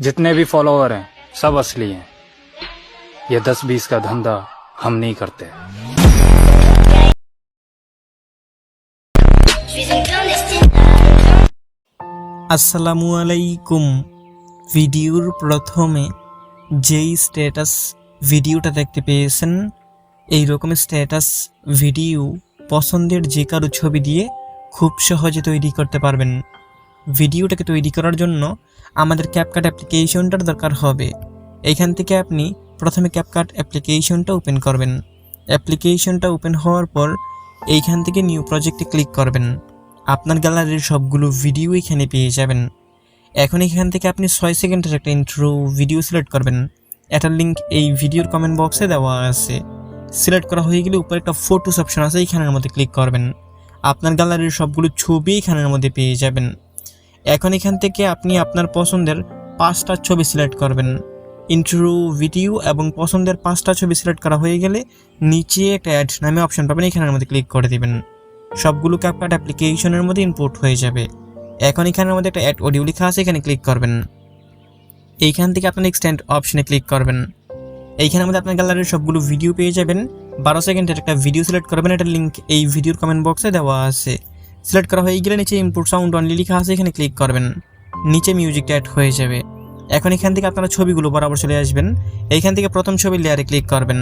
जितने भी फॉलोअर हैं सब असली हैं ये दस बीस का धंधा हम नहीं करते আসসালামু আলাইকুম ভিডিওর প্রথমে যেই স্ট্যাটাস ভিডিওটা দেখতে পেয়েছেন এই রকম স্ট্যাটাস ভিডিও পছন্দের যে কারো ছবি দিয়ে খুব সহজে তৈরি করতে পারবেন ভিডিওটাকে তৈরি করার জন্য আমাদের ক্যাপকাট অ্যাপ্লিকেশনটার দরকার হবে। এইখান থেকে আপনি প্রথমে ক্যাপকাট অ্যাপ্লিকেশনটা ওপেন করবেন। অ্যাপ্লিকেশনটা ওপেন হওয়ার পর এইখান থেকে নিউ প্রজেক্টে ক্লিক করবেন। আপনার গ্যালারির সবগুলো ভিডিও এখানে পেয়ে যাবেন। এখন এখান থেকে আপনি ছয় সেকেন্ডের একটা ইন্ট্রো ভিডিও সিলেক্ট করবেন। এটার লিঙ্ক এই ভিডিওর কমেন্ট বক্সে দেওয়া আছে। সিলেক্ট করা হয়ে গেলে উপরে একটা ফটোস অপশন আছে এইখানের মধ্যে ক্লিক করবেন। আপনার গ্যালারির সবগুলো ছবি এখানের মধ্যে পেয়ে যাবেন। এখন এখান থেকে আপনি আপনার পছন্দের পাঁচটা ছবি সিলেক্ট করবেন। ইন্ট্রো ভিডিও এবং পছন্দের পাঁচটা ছবি সিলেক্ট করা হয়ে গেলে নিচে একটা অ্যাড নামে অপশন পাবেন এখানের মধ্যে ক্লিক করে দেবেন। সবগুলো ক্যাপকাট অ্যাপ্লিকেশনের মধ্যে ইনপুট হয়ে যাবে। এখন এখানের মধ্যে একটা অ্যাড অডিও লেখা আছে, এখানে ক্লিক করবেন। এইখান থেকে আপনার এক্সটেন্ড অপশনে ক্লিক করবেন। এইখানের মধ্যে আপনার গ্যালারির সবগুলো ভিডিও পেয়ে যাবেন। বারো সেকেন্ডের একটা ভিডিও সিলেক্ট করবেন, এটার লিঙ্ক এই ভিডিওর কমেন্ট বক্সে দেওয়া আছে। সিলেক্ট করা হয়ে গেলে নিচে ইনপুট সাউন্ড অনলি লেখা আছে, এখানে ক্লিক করবেন। নিচে মিউজিকটা অ্যাড হয়ে যাবে। এখন এখান থেকে আপনারা ছবিগুলো বরাবর চলে আসবেন। এইখান থেকে প্রথম ছবির লেয়ারে ক্লিক করবেন।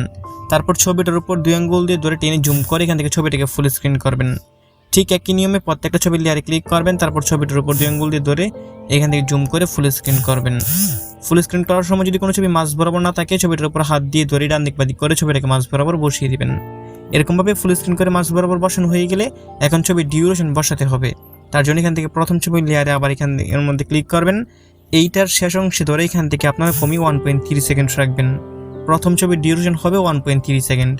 তারপর ছবিটার উপর দুই আঙ্গুল দিয়ে ধরে টেনে জুম করে এখান থেকে ছবিটাকে ফুল স্ক্রিন করবেন। ঠিক একই নিয়মে প্রত্যেকটা ছবির লেয়ারে ক্লিক করবেন, তারপর ছবিটার উপর দুই আঙ্গুল দিয়ে ধরে এখান থেকে জুম করে ফুল স্ক্রিন করবেন। ফুল স্ক্রিন করার সময় যদি কোনো ছবি মাঝ বরাবর না থাকে, ছবিটার উপর হাত দিয়ে ধরে ডান দিক বাদিক করে ছবিটাকে মাঝ বরাবর বসিয়ে দিবেন। এরকমভাবে ফুল স্ক্রিন করে মাঝ বরাবর বসানো হয়ে গেলে এখন ছবির ডিউরেশন বসাতে হবে। তার জন্য এখান থেকে প্রথম ছবির লেয়ারে আবার এখান এর মধ্যে ক্লিক করবেন। এইটার শেষ অংশে ধরে এখান থেকে আপনারা কমিয়ে ওয়ান পয়েন্ট থ্রি সেকেন্ড রাখবেন। প্রথম ছবির ডিউরেশন হবে ওয়ান পয়েন্ট থ্রি সেকেন্ড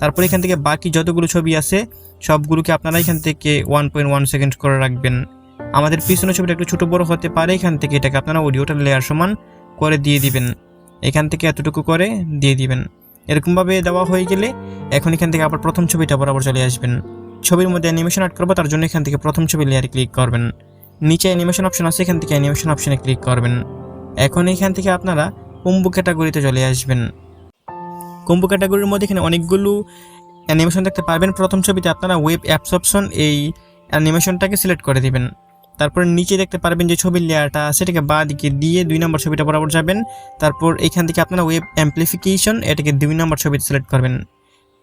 তারপর এখান থেকে বাকি যতগুলো ছবি আছে, সবগুলোকে আপনারা এখান থেকে ওয়ান পয়েন্ট ওয়ান সেকেন্ড করে রাখবেন। আমাদের পিছনে ছবিটা একটু ছোটো বড় হতে পারে, এখান থেকে এটাকে আপনারা অডিওটা লেয়ার সমান করে দিয়ে দিবেন। এখান থেকে এতটুকু করে দিয়ে দিবেন। এরকমভাবে দেওয়া হয়ে গেলে এখন এখান থেকে আবার প্রথম ছবিটা বরাবর চলে আসবেন। ছবির মধ্যে অ্যানিমেশন অ্যাড করব, তার জন্য এখান থেকে প্রথম ছবি লেয়ারে ক্লিক করবেন। নিচে অ্যানিমেশন অপশন আছে, এখান থেকে অ্যানিমেশন অপশনে ক্লিক করবেন। এখন এখান থেকে আপনারা কুম্বু ক্যাটাগরিতে চলে আসবেন। কুম্বু ক্যাটাগরির মধ্যে এখানে অনেকগুলো অ্যানিমেশন দেখতে পারবেন। প্রথম ছবিতে আপনারা ওয়েব অ্যাপস অপশন এই অ্যানিমেশনটাকে সিলেক্ট করে দিবেন। তারপর নিচে দেখতে পারবেন যে ছবির লেয়ারটা আছে এটাকে বা দিকে দিয়ে দুই নম্বর ছবিটা বরাবর যাবেন। তারপর এখান থেকে আপনারা ওয়েব অ্যাম্পলিফিকেশন এটাকে দুই নম্বর ছবিতে সিলেক্ট করবেন।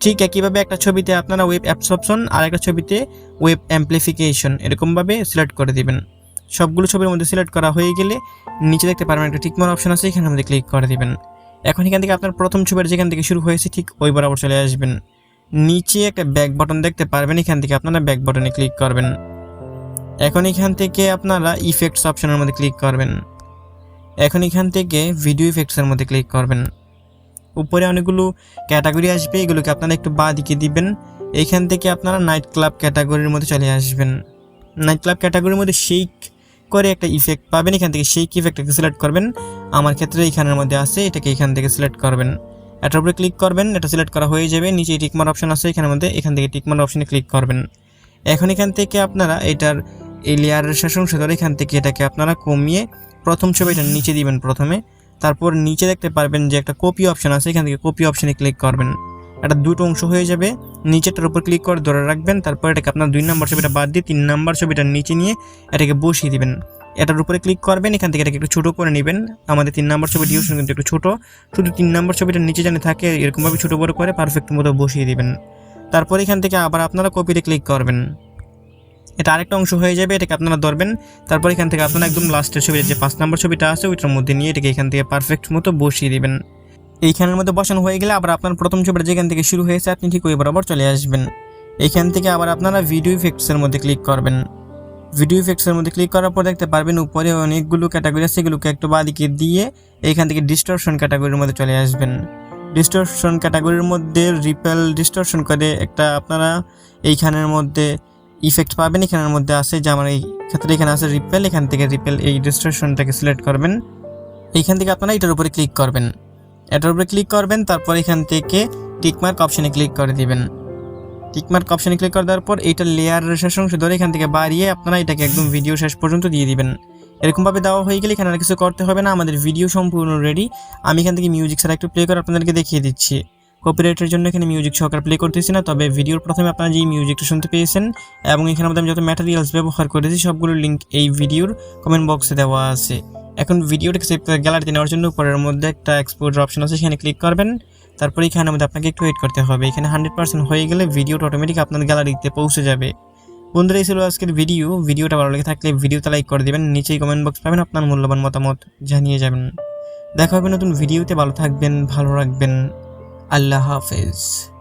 ঠিক একইভাবে একটা ছবিতে আপনারা ওয়েব অ্যাপস অপশন আর একটা ছবিতে ওয়েব অ্যাম্পলিফিকেশন এরকমভাবে সিলেক্ট করে দিবেন। সবগুলো ছবির মধ্যে সিলেক্ট করা হয়ে গেলে নিচে দেখতে পারবেন একটা টিকমার অপশন আছে, এখানে মধ্যে ক্লিক করে দিবেন। এখন এখান থেকে আপনার প্রথম ছবির যেখান থেকে শুরু হয়েছে, ঠিক ওই বরাবর চলে আসবেন। নিচে একটা ব্যাক বাটন দেখতে পারবেন, এখান থেকে আপনারা ব্যাক বাটনে ক্লিক করবেন। এখন এখান থেকে আপনারা ইফেক্টস অপশনের মধ্যে ক্লিক করবেন। এখন এখান থেকে ভিডিও ইফেক্টসের মধ্যে ক্লিক করবেন। উপরে অনেকগুলো ক্যাটাগরি আসবে, এগুলোকে আপনারা একটু বা দিকে দিবেন। এখান থেকে আপনারা নাইট ক্লাব ক্যাটাগরির মধ্যে চলে আসবেন। নাইট ক্লাব ক্যাটাগরির মধ্যে শেক করে একটা ইফেক্ট পাবেন। এখান থেকে শেক ইফেক্টটাকে সিলেক্ট করবেন। আমার ক্ষেত্রে এখানের মধ্যে আছে, এটাকে এখান থেকে সিলেক্ট করবেন। এটার উপরে ক্লিক করবেন, এটা সিলেক্ট করা হয়ে যাবে। নিচে টিকমার অপশন আছে, এখানের মধ্যে এখান থেকে টিকমার অপশনে ক্লিক করবেন। এখন এখান থেকে আপনারা এটার এই লেয়ারের শেষ অংশ ধরে এখান থেকে এটাকে আপনারা কমিয়ে প্রথম ছবিটা নিচে দিবেন প্রথমে। তারপর নিচে দেখতে পারবেন যে একটা কপি অপশন আছে, এখান থেকে কপি অপশনে ক্লিক করবেন। এটা দুটো অংশ হয়ে যাবে। নিচেটার উপর ক্লিক করে ধরে রাখবেন, তারপর এটাকে আপনার দুই নম্বর ছবিটা বাদ দিয়ে তিন নম্বর ছবিটা নিচে নিয়ে এটাকে বসিয়ে দিবেন। এটার উপরে ক্লিক করবেন, এখান থেকে এটাকে একটু ছোটো করে নেবেন। আমাদের তিন নম্বর ছবি ডিউশন কিন্তু একটু ছোটো। শুধু তিন নম্বর ছবিটা নিচে জানে থাকে, এরকমভাবে ছোটো বড় করে পারফেক্ট মতো বসিয়ে দিবেন। তারপর এখান থেকে আবার আপনারা কপিতে ক্লিক করবেন। এটা আরেকটা অংশ হয়ে যাবে, এটাকে আপনারা ধরবেন। তারপর এখান থেকে আপনারা একদম লাস্টের ছবি যে পাঁচ নম্বর ছবিটা আছে, ওইটার মধ্যে নিয়ে এটাকে এখান থেকে পারফেক্ট মতো বসিয়ে দেবেন। এইখানের মধ্যে বসানো হয়ে গেলে আবার আপনার প্রথম ছবিটা যেখান থেকে শুরু হয়েছে, আপনি ঠিক ওই বরাবর চলে আসবেন। এইখান থেকে আবার আপনারা ভিডিও ইফেক্টসের মধ্যে ক্লিক করবেন। ভিডিও ইফেক্টসের মধ্যে ক্লিক করার পর দেখতে পারবেন উপরে অনেকগুলো ক্যাটাগরি আছে সেগুলোকে একটু বাদিকে দিয়ে এইখান থেকে ডিস্টরশন ক্যাটাগরির মধ্যে চলে আসবেন। ডিস্টরশন ক্যাটাগরির মধ্যে রিপেল ডিস্টরশন করে একটা আপনারা এইখানের মধ্যে ইফেক্ট পাবেন এখানের মধ্যে আছে যে আমার এই ক্ষেত্রে এখানে আছে রিপেল এখান থেকে রিপেল এই ডিস্টরশনটাকে সিলেক্ট করবেন। এইখান থেকে আপনারা এটার উপরে ক্লিক করবেন। এটার উপরে ক্লিক করবেন, তারপর এখান থেকে টিকমার্ক অপশনে ক্লিক করে দিবেন। টিকমার্ক অপশনে ক্লিক করে দেওয়ার পর এইটা লেয়ারের শেষ অংশ ধরে এখান থেকে বাড়িয়ে আপনারা এটাকে একদম ভিডিও শেষ পর্যন্ত দিয়ে দিবেন। এরকমভাবে দেওয়া হয়ে গেলে এখানে আর কিছু করতে হবে না, আমাদের ভিডিও সম্পূর্ণ রেডি আমি এখান থেকে মিউজিক ছাড়া একটু প্লে করে আপনাদেরকে দেখিয়ে দিচ্ছি। কপিরাইটের জন্য এখানে মিউজিক সহকারে প্লে করতেছি না, তবে ভিডিওর প্রথমে আপনারা যে মিউজিকটা শুনতে পেয়েছেন এবং এখানে মধ্যে আমি যত ম্যাটেরিয়ালস ব্যবহার করেছি, সবগুলোর লিঙ্ক এই ভিডিওর কমেন্ট বক্সে দেওয়া আছে। এখন ভিডিওটাকে সেভ করে গ্যালারিতে নেওয়ার জন্য উপরের মধ্যে একটা এক্সপোর্ট অপশন আছে, সেখানে ক্লিক করবেন। তারপরে এখানে মধ্যে আপনাকে একটু ওয়েট করতে হবে। এখানে হান্ড্রেড পার্সেন্ট হয়ে গেলে ভিডিওটা অটোমেটিক আপনার গ্যালারিতে পৌঁছে যাবে। বন্ধুরা, এই ছিল আজকের ভিডিও ভিডিওটা ভালো লেগে থাকলে ভিডিওতে লাইক করে দেবেন। নিচেই কমেন্ট বক্স পাবেন আপনার মূল্যবান মতামত জানিয়ে যাবেন। দেখা হবে নতুন ভিডিওতে ভালো থাকবেন, ভালো রাখবেন। আল্লাহ হাফেজ।